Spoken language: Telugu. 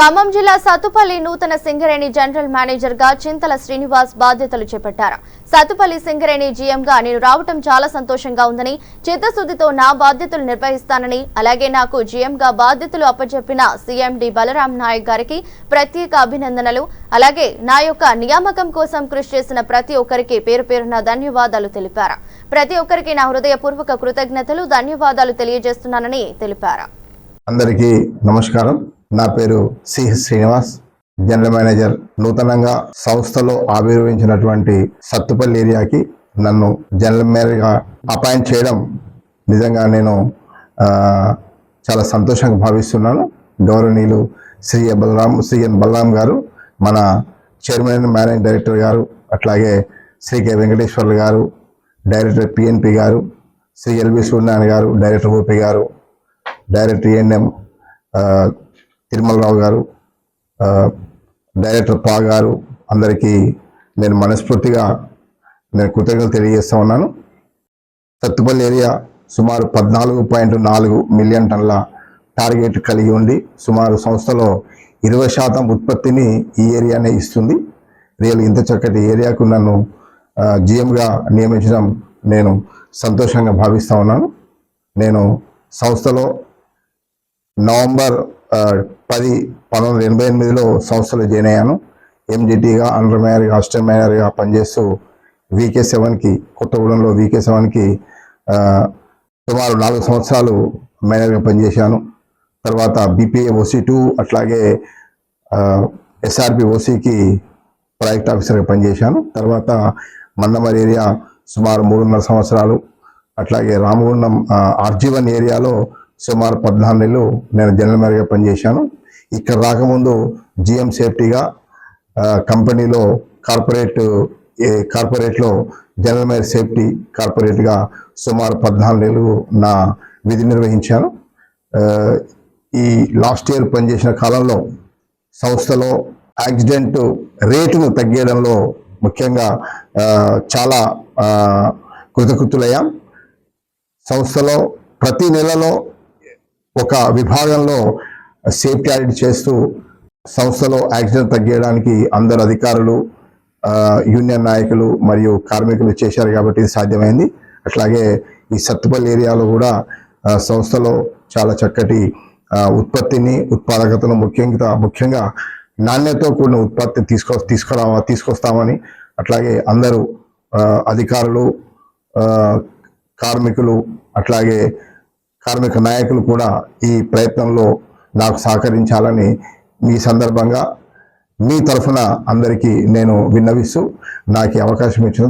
ఖమ్మం జిల్లా సత్తుపల్లి నూతన సింగరేణి జనరల్ మేనేజర్గా చింతల శ్రీనివాస్ బాధ్యతలు చేపట్టారు. సత్తుపల్లి సింగరేణి జీఎంగా నేను రావటం చాలా సంతోషంగా ఉందని చిత్తశుద్ధితో నా బాధ్యతలు నిర్వహిస్తానని అలాగే నాకు జీఎంగా బాధ్యతలు అప్పచెప్పిన సీఎండి బలరాం నాయక్ గారికి ప్రత్యేక అభినందనలు. అలాగే నా యొక్క నియామకం కోసం కృషి చేసిన ప్రతి ఒక్కరికి పేరు పేరున ధన్యవాదాలు తెలిపారు. ప్రతి ఒక్కరికి నా హృదయపూర్వక కృతజ్ఞతలు ధన్యవాదాలు తెలియజేస్తున్నానని తెలిపారు. అందరికీ నమస్కారం. నా పేరు సి శ్రీనివాస్ జనరల్ మేనేజర్ నూతనంగా సంస్థలో ఆవిర్భవించినటువంటి సత్తుపల్లి ఏరియాకి నన్ను జనరల్ మేనేజర్గా అపాయింట్ చేయడం నిజంగా నేను చాలా సంతోషంగా భావిస్తున్నాను. గౌరవనీయులు శ్రీ బలరాం శ్రీ ఎన్ బలరాం గారు మన చైర్మన్ మేనేజింగ్ డైరెక్టర్ గారు అట్లాగే శ్రీ కె వెంకటేశ్వర్లు గారు డైరెక్టర్ పిఎన్పి గారు Shri LV Suryanarayana garu director OP garu director ANM Tirumalarao garu director పా గారు అందరికీ నేను మనస్ఫూర్తిగా నేను కృతజ్ఞతలు తెలియజేస్తూ ఉన్నాను. సత్తుపల్లి ఏరియా సుమారు పద్నాలుగు పాయింట్ నాలుగు మిలియన్ టన్నుల టార్గెట్ కలిగి ఉండి సుమారు సంస్థలో ఇరవై శాతం ఉత్పత్తిని ఈ ఏరియానే ఇస్తుంది. రియల్ ఇంత చక్కటి ఏరియాకు నన్ను జిఎంగా నియమించడం నేను సంతోషంగా భావిస్తూ ఉన్నాను. నేను సంస్థలో నవంబర్ పది పంతొమ్మిది వందల ఎనభై ఎనిమిదిలో సంస్థలో జాయిన్ అయ్యాను. ఎంజిటీగా అండర్ మేయర్గా అసిస్టెంట్ మేయర్గా పనిచేస్తూ వీకే సెవెన్కి కొత్తగూడెంలో వీకే సెవెన్కి సుమారు నాలుగు సంవత్సరాలు మేనేజర్గా పనిచేశాను. తర్వాత బీపీఏ ఓసీ టూ అట్లాగే ఎస్ఆర్పి ఓసీకి ప్రాజెక్ట్ ఆఫీసర్గా పనిచేశాను. తర్వాత మందమరి ఏరియా సుమారు మూడున్నర సంవత్సరాలు అట్లాగే రామగుండం ఆర్జీవన్ ఏరియాలో సుమారు పద్నాలుగు నెలలు నేను జనరల్ మేనేజర్గా పనిచేశాను. ఇక్కడ రాకముందు జిఎం సేఫ్టీగా కంపెనీలో కార్పొరేట్ ఏ కార్పొరేట్లో జనరల్ మేనేజర్ సేఫ్టీ కార్పొరేట్గా సుమారు పద్నాలుగు నెలలు నా విధి నిర్వహించాను. ఈ లాస్ట్ ఇయర్ పనిచేసిన కాలంలో సంస్థలో యాక్సిడెంట్ రేటును తగ్గేయడంలో ముఖ్యంగా చాలా కృతకృతులయ్యాం సంస్థలో ప్రతి నెలలో ఒక విభాగంలో సేఫ్టీ ఆడిట్ చేస్తూ సంస్థలో యాక్సిడెంట్ తగ్గించడానికి అందరు అధికారులు యూనియన్ నాయకులు మరియు కార్మికులు చేశారు కాబట్టి ఇది సాధ్యమైంది. అట్లాగే ఈ సత్తుపల్లి ఏరియాలో కూడా సంస్థలో చాలా చక్కటి ఉత్పత్తిని ఉత్పాదకతను ముఖ్యంగా ముఖ్యంగా నాణ్యతతో కూడిన ఉత్పత్తి తీసుకో తీసుకురావా తీసుకొస్తామని అట్లాగే అందరూ అధికారులు కార్మికులు అట్లాగే కార్మిక నాయకులు కూడా ఈ ప్రయత్నంలో నాకు సహకరించాలని మీ సందర్భంగా మీ తరఫున అందరికీ నేను విన్నవిస్తూ నాకు అవకాశం ఇచ్చినందుకు